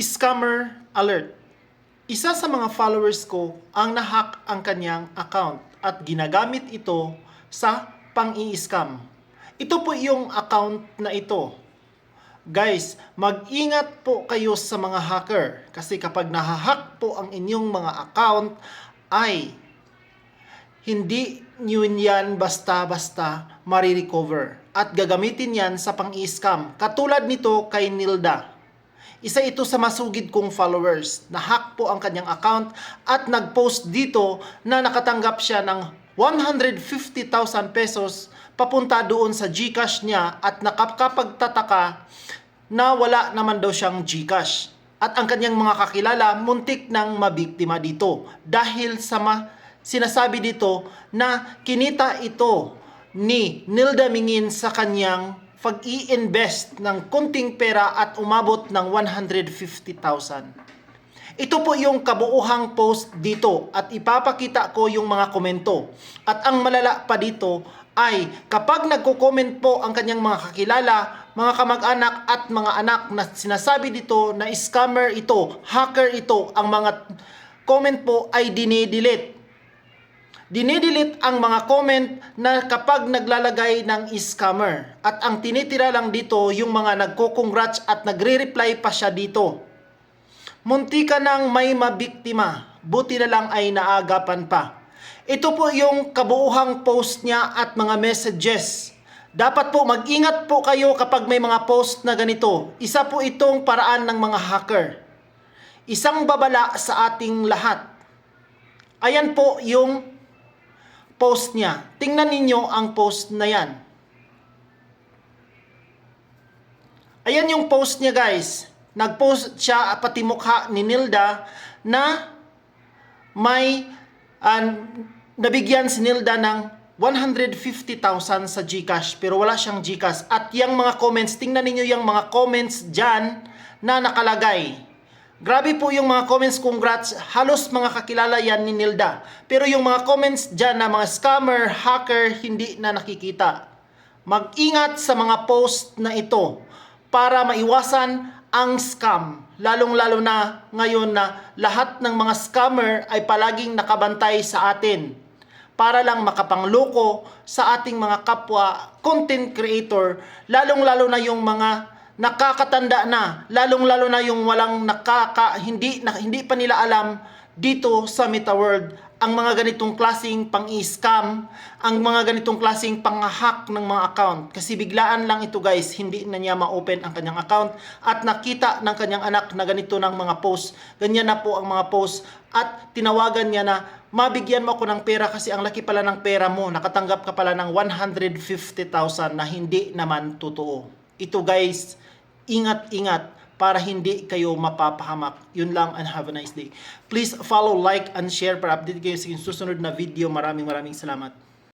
Scammer alert. Isa sa mga followers ko ang nahack ang kanyang account at ginagamit ito sa pang-i-scam. Ito po yung account na ito. Guys, mag-ingat po kayo sa mga hacker kasi kapag nahahack po ang inyong mga account ay hindi nyo yan basta-basta marirecover at gagamitin yan sa pang-i-scam. Katulad nito kay Nilda. Isa ito sa masugid kong followers. Nahack po ang kanyang account at nag-post dito na nakatanggap siya ng 150,000 pesos papunta doon sa GCash niya at nakapagtataka na wala naman daw siyang GCash. At ang kanyang mga kakilala muntik nang mabiktima dito dahil sa ma- sinasabi dito na kinita ito ni Nilda Mingin sa kanyang pag-i-invest ng kunting pera at umabot ng 150,000. Ito po yung kabuuhang post dito at ipapakita ko yung mga komento. At ang malala pa dito ay kapag nagko-comment po ang kanyang mga kakilala, mga kamag-anak at mga anak na sinasabi dito na scammer ito, hacker ito, ang mga comment po ay dinidelete dinidelete ang mga comment na kapag naglalagay ng scammer. At ang tinitira lang dito yung mga nagko-congrats at nagre-reply pa siya dito. Munti ka nang may mabiktima, buti na lang ay naagapan pa. Ito po yung kabuuhang post niya at mga messages. Dapat po mag-ingat po kayo kapag may mga post na ganito. Isa po itong paraan ng mga hacker. Isang babala sa ating lahat. Ayan po yung post niya. Tingnan ninyo ang post na yan. Ayan yung post niya guys. Nag-post siya pati mukha ni Nilda na may uh, nabigyan si Nilda ng 150,000 sa GCash pero wala siyang GCash. At yung mga comments, tingnan ninyo yung mga comments dyan na nakalagay. Grabe po yung mga comments, congrats. Halos mga kakilala yan ni Nilda. Pero yung mga comments dyan na mga scammer, hacker, hindi na nakikita. Mag-ingat sa mga post na ito para maiwasan ang scam. Lalong-lalo na ngayon na lahat ng mga scammer ay palaging nakabantay sa atin para lang makapangloko sa ating mga kapwa content creator, lalong-lalo na yung mga nakakatanda na, lalong-lalo na yung walang nakaka hindi na, hindi pa nila alam dito sa Meta World ang mga ganitong klasing pang-scam, ang mga ganitong klasing pang-hack ng mga account. Kasi biglaan lang ito guys, hindi na niya ma-open ang kanyang account at nakita ng kanyang anak na ganito ng mga post. Ganyan na po ang mga post at tinawagan niya na mabigyan mo ako ng pera kasi ang laki pala ng pera mo, nakatanggap ka pala ng 150,000 na hindi naman totoo. Ito guys, ingat-ingat para hindi kayo mapapahamak. Yun lang and have a nice day. Please follow, like, and share para update kayo sa susunod na video. Maraming maraming salamat.